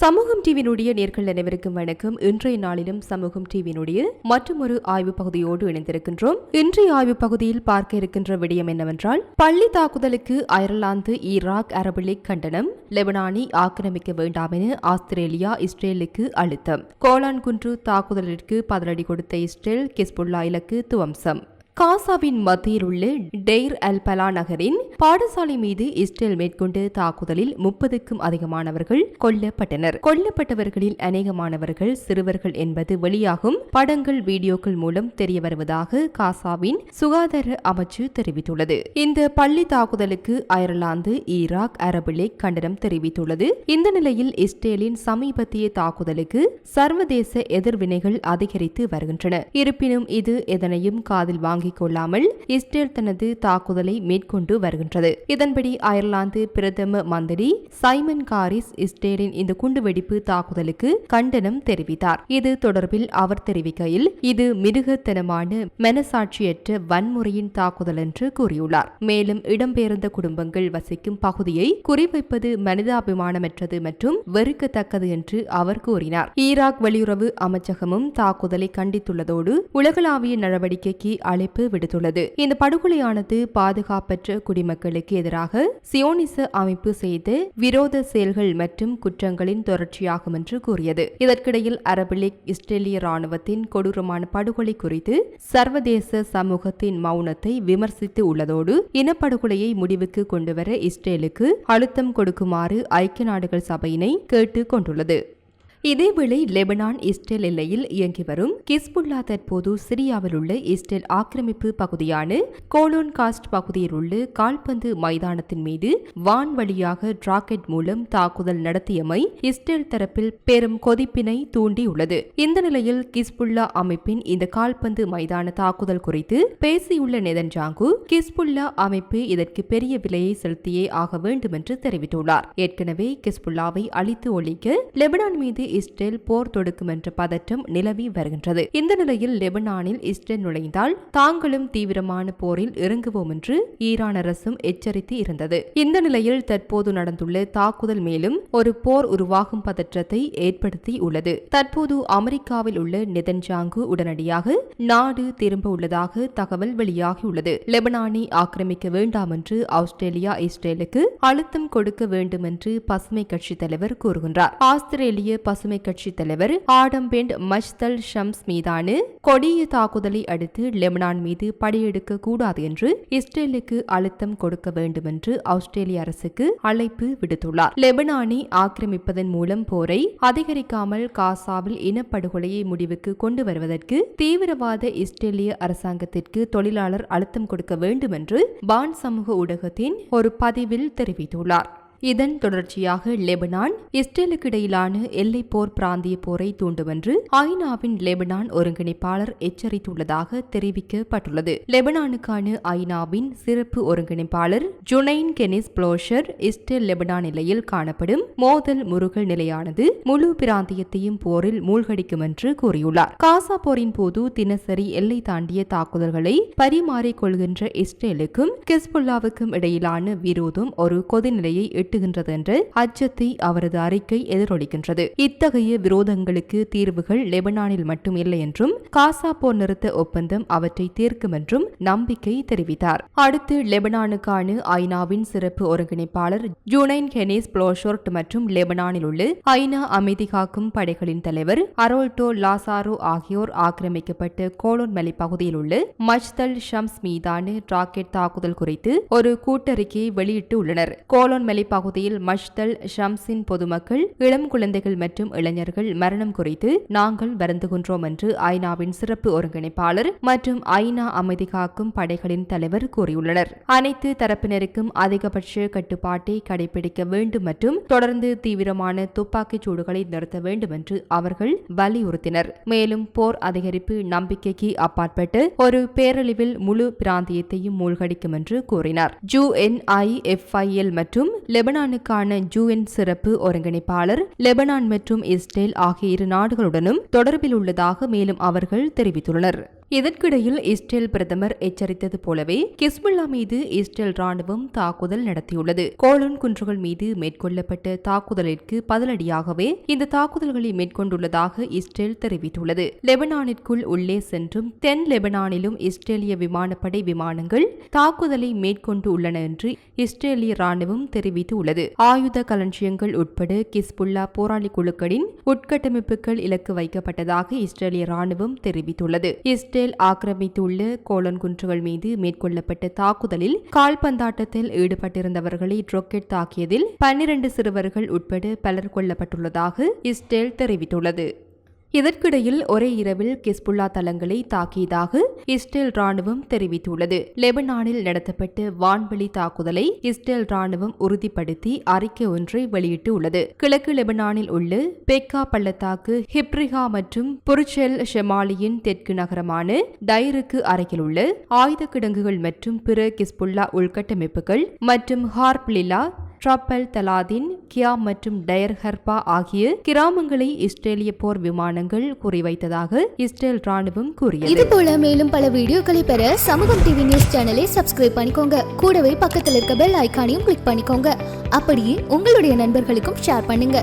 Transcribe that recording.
சமூகம் டிவியினுடைய நேர்கள் அனைவருக்கும் வணக்கம். இன்றைய நாளிலும் சமூகம் டிவியினுடைய மற்றொரு ஆய்வு பகுதியோடு இணைந்திருக்கின்றோம். இன்றைய ஆய்வு பகுதியில் பார்க்க இருக்கின்ற விடயம் என்னவென்றால் பள்ளி தாக்குதலுக்கு அயர்லாந்து ஈராக் அரபு லீக் கண்டனம் லெபனானி ஆக்கிரமிக்க வேண்டாம் என ஆஸ்திரேலியா இஸ்ரேலுக்கு அழுத்தம். கோலான் குன்று தாக்குதலிற்கு பதிலடி கொடுத்த இஸ்ரேல் கிஸ்புல்லா இலக்கு துவம்சம். காசாவின் மத்தியில் உள்ள டெய்ர் அல் பலா நகரின் பாடசாலை மீது இஸ்ரேல் மேற்கொண்ட தாக்குதலில் முப்பதுக்கும் அதிகமானவர்கள் கொல்லப்பட்டனர். கொல்லப்பட்டவர்களில் அநேகமானவர்கள் சிறுவர்கள் என்பது வெளியாகும். படங்கள் வீடியோக்கள் மூலம் தெரிய வருவதாக காசாவின் சுகாதார அமைச்சு தெரிவித்துள்ளது. இந்த பள்ளி தாக்குதலுக்கு அயர்லாந்து ஈராக் அரபு லீக் கண்டனம் தெரிவித்துள்ளது. இந்த நிலையில் இஸ்ரேலின் சமீபத்திய தாக்குதலுக்கு சர்வதேச எதிர்வினைகள் அதிகரித்து வருகின்றன. இருப்பினும் இது எதனையும் காதில் வாங்கி வாங்கிக் கொள்ளாமல் இஸ்ரேல் தனது தாக்குதலை மேற்கொண்டு வருகின்றது. இதன்படி அயர்லாந்து பிரதம மந்திரி சைமன் காரிஸ் இஸ்ரேலின் இந்த குண்டுவெடிப்பு தாக்குதலுக்கு கண்டனம் தெரிவித்தார். இது தொடர்பில் அவர் தெரிவிக்கையில் இது மிருகத்தனமான மனசாட்சியற்ற வன்முறையின் தாக்குதல் என்று கூறியுள்ளார். மேலும் இடம்பெயர்ந்த குடும்பங்கள் வசிக்கும் பகுதியை குறிவைப்பது மனிதாபிமானமற்றது மற்றும் வெறுக்கத்தக்கது என்று அவர் கூறினார். ஈராக் வெளியுறவு அமைச்சகமும் தாக்குதலை கண்டித்துள்ளதோடு உலகளாவிய நடவடிக்கைக்கு அழைப்பு விடுத்துள்ளது. இந்த படுகொலையானது பாதுகாப்பற்ற குடிமக்களுக்கு எதிராக சியோனிச அமைப்பு செய்த விரோத செயல்கள் மற்றும் குற்றங்களின் தொடர்ச்சியாகும் என்று கூறியது. இதற்கிடையில் அரபு லீக் இஸ்ரேலிய ராணுவத்தின் கொடூரமான படுகொலை குறித்து சர்வதேச சமூகத்தின் மௌனத்தை விமர்சித்து உள்ளதோடு இனப்படுகொலையை முடிவுக்கு கொண்டுவர இஸ்ரேலுக்கு அழுத்தம் கொடுக்குமாறு ஐக்கிய நாடுகள் சபையினை கேட்டுக் கொண்டுள்ளது. இதேவேளை லெபனான் இஸ்ரேல் எல்லையில் இயங்கி வரும் கிஸ்புல்லா தற்போது சிரியாவில் உள்ள இஸ்ரேல் ஆக்கிரமிப்பு பகுதியான கோலோன் காஸ்ட் பகுதியில் உள்ள கால்பந்து மைதானத்தின் மீது வான் வழியாக ராக்கெட் மூலம் தாக்குதல் நடத்தியமை இஸ்ரேல் தரப்பில் பெரும் கொதிப்பினை தூண்டியுள்ளது. இந்த நிலையில் கிஸ்புல்லா அமைப்பின் இந்த கால்பந்து மைதான தாக்குதல் குறித்து பேசியுள்ள நெதன்ஜாங்கு கிஸ்புல்லா அமைப்பு இதற்கு பெரிய விலையை செலுத்தியே ஆக வேண்டும் என்று தெரிவித்துள்ளார். ஏற்கனவே கிஸ்புல்லாவை அழித்து ஒழிக்க லெபனான் மீது இஸ்ரேல் போர் தொடுக்கும் என்ற பதற்றம் நிலவி வருகின்றது. இந்த நிலையில் லெபனானில் இஸ்ரேல் நுழைந்தால் தாங்களும் தீவிரமான போரில் இறங்குவோம் என்று ஈரான் அரசும் எச்சரித்து இருந்தது. இந்த நிலையில் தற்போது நடந்துள்ள தாக்குதல் மேலும் ஒரு போர் உருவாகும் பதற்றத்தை ஏற்படுத்தி உள்ளது. தற்போது அமெரிக்காவில் உள்ள நெதன்ஜாங்கு உடனடியாக நாடு திரும்ப உள்ளதாக தகவல் வெளியாகியுள்ளது லெபனானை ஆக்கிரமிக்க வேண்டாம் என்று ஆஸ்திரேலியா இஸ்ரேலுக்கு அழுத்தம் கொடுக்க வேண்டும் என்று பசுமை கட்சி தலைவர் கூறுகின்றார். ஆஸ்திரேலிய பசு பசுமை கட்சி தலைவர் ஆடம்பெண்ட் மஜ்தல் ஷம்ஸ் மீதான கொடிய தாக்குதலை அடுத்து லெபனான் மீது படையெடுக்க கூடாது என்று இஸ்ரேலுக்கு அழுத்தம் கொடுக்க வேண்டும் என்று ஆஸ்திரேலிய அரசுக்கு அழைப்பு விடுத்துள்ளார். லெபனானை ஆக்கிரமிப்பதன் மூலம் போரை அதிகரிக்காமல் காசாவில் இனப்படுகொலையை முடிவுக்கு கொண்டு வருவதற்கு தீவிரவாத இஸ்ரேலிய அரசாங்கத்திற்கு தொழிலாளர் அழுத்தம் கொடுக்க வேண்டும் என்று பான் சமூக ஊடகத்தின் ஒரு பதிவில் தெரிவித்துள்ளார். இதன் தொடர்ச்சியாக லெபனான் இஸ்ரேலுக்கு இடையிலான எல்லை போர் பிராந்திய போரை தூண்டுமென்று ஐநாவின் லெபனான் ஒருங்கிணைப்பாளர் எச்சரித்துள்ளதாக தெரிவிக்கப்பட்டுள்ளது. லெபனானுக்கான ஐநாவின் சிறப்பு ஒருங்கிணைப்பாளர் ஜுனைன் கெனிஸ் புளோஷர் இஸ்ரேல் லெபனான் நிலையில் காணப்படும் மோதல் முருகல் நிலையானது முழு பிராந்தியத்தையும் போரில் மூழ்கடிக்கும் என்று கூறியுள்ளார். காசா போரின் போது தினசரி எல்லை தாண்டிய தாக்குதல்களை பரிமாறிக்கொள்கின்ற இஸ்ரேலுக்கும் கிஸ்புல்லாவுக்கும் இடையிலான விரோதம் ஒரு கொதிநிலையை எட்டுகின்றது என்று அச்சத்தை அவரது அறிக்கை எதிரொலிக்கின்றது. இத்தகைய விரோதங்களுக்கு தீர்வுகள் லெபனானில் மட்டும் இல்லை என்றும் காசா போர் நிறுத்த ஒப்பந்தம் அவற்றை தீர்க்கும் என்றும் நம்பிக்கை தெரிவித்தார். அடுத்து லெபனானுக்கான ஐநாவின் சிறப்பு ஒருங்கிணைப்பாளர் ஜூனைன் ஹெனிஸ் புளோஷோர்ட் மற்றும் லெபனானில் உள்ள ஐநா அமைதி காக்கும் படைகளின் தலைவர் அரோல்டோ லாசாரோ ஆகியோர் ஆக்கிரமிக்கப்பட்ட கோலோன் மலை பகுதியில் உள்ள மஜ்தல் ஷம்ஸ் மீதான ராக்கெட் தாக்குதல் குறித்து ஒரு கூட்டறிக்கையை வெளியிட்டு உள்ளனர். கோலோன் மலை பகுதியில் மஷ்தல் ஷம்சின் பொதுமக்கள் இளம் குழந்தைகள் மற்றும் இளைஞர்கள் மரணம் குறித்து நாங்கள் வருந்து கொன்றோம் என்று ஐநாவின் சிறப்பு ஒருங்கிணைப்பாளர் மற்றும் ஐநா அமைதி காக்கும் படைகளின் தலைவர் கூறியுள்ளனர். அனைத்து தரப்பினருக்கும் அதிகபட்ச கட்டுப்பாட்டை கடைபிடிக்க வேண்டும் மற்றும் தொடர்ந்து தீவிரமான துப்பாக்கிச் சூடுகளை நிறுத்த வேண்டும் என்று அவர்கள் வலியுறுத்தினர். மேலும் போர் அதிகரிப்பு நம்பிக்கைக்கு அப்பாற்பட்டு ஒரு பேரழிவில் முழு பிராந்தியத்தையும் மூழ்கடிக்கும் என்று கூறினார். ஜூ என் ஐ எஃப்ஐஎல் மற்றும் லெப லெபனானுக்கான ஜூஎன் சிறப்பு ஒருங்கிணைப்பாளர் லெபனான் மற்றும் இஸ்ரேல் ஆகிய இரு நாடுகளுடனும் தொடர்பில் உள்ளதாக மேலும் அவர்கள் தெரிவித்துள்ளனர். இதற்கிடையில் இஸ்ரேல் பிரதமர் எச்சரித்தது போலவே கிஸ்புல்லா மீது இஸ்ரேல் ராணுவம் தாக்குதல் நடத்தியுள்ளது. கோலன் குன்றுகள் மீது மேற்கொள்ளப்பட்ட தாக்குதலிற்கு பதிலடியாகவே இந்த தாக்குதல்களை மேற்கொண்டுள்ளதாக இஸ்ரேல் தெரிவித்துள்ளது. லெபனானிற்குள் உள்ளே சென்றும் தென் லெபனானிலும் இஸ்ரேலிய விமானப்படை விமானங்கள் தாக்குதலை மேற்கொண்டு உள்ளன என்று இஸ்ரேலிய ராணுவம் தெரிவித்துள்ளது. ஆயுத களஞ்சியங்கள் உட்பட கிஸ்புல்லா போராளி குழுக்களின் உட்கட்டமைப்புகள் இலக்கு வைக்கப்பட்டதாக இஸ்ரேலிய ராணுவம் தெரிவித்துள்ளது. இஸ்ரேல் ஆக்கிரமித்துள்ள கோலன் குன்றுகள் மீது மேற்கொள்ளப்பட்ட தாக்குதலில் கால்பந்தாட்டத்தில் ஈடுபட்டிருந்தவர்களை ராக்கெட் தாக்கியதில் பன்னிரண்டு சிறுவர்கள் உட்பட பலர் கொல்லப்பட்டுள்ளதாக இஸ்ரேல் தெரிவித்துள்ளது. இதற்கிடையில் ஒரே இரவில் கிஸ்புல்லா தளங்களை தாக்கியதாக இஸ்ரேல் ராணுவம் தெரிவித்துள்ளது. லெபனானில் நடத்தப்பட்ட வான்வெளி தாக்குதலை இஸ்ரேல் ராணுவம் உறுதிப்படுத்தி அறிக்கை ஒன்றை வெளியிட்டுள்ளது. கிழக்கு லெபனானில் உள்ள பெக்கா பள்ளத்தாக்கு ஹிப்ரிகா மற்றும் புருச்செல் ஷெமாலியின் தெற்கு நகரமான டைருக்கு அருகில் உள்ள ஆயுத கிடங்குகள் மற்றும் பிற கிஸ்புல்லா உள்கட்டமைப்புகள் மற்றும் ஹார்ப்லிலா ட்ராப்பல் தலாதின் கியா மற்றும் டயர் ஹர்பா ஆகிய கிராமங்களை இஸ்ரேலிய போர் விமானங்கள் குறிவைத்ததாக இஸ்ரேல் ராணுவம் கூறியது. இது போல மேலும் பல வீடியோக்களை பெற சமூகம் டிவி நியூஸ் சேனலை சப்ஸ்கிரைப் பண்ணிக்கோங்க. கூடவே பக்கத்தில் இருக்க பெல் ஐக்கானையும் கிளிக் பண்ணிக்கோங்க. அப்படியே உங்களுடைய நண்பர்களுக்கும் ஷேர் பண்ணுங்க.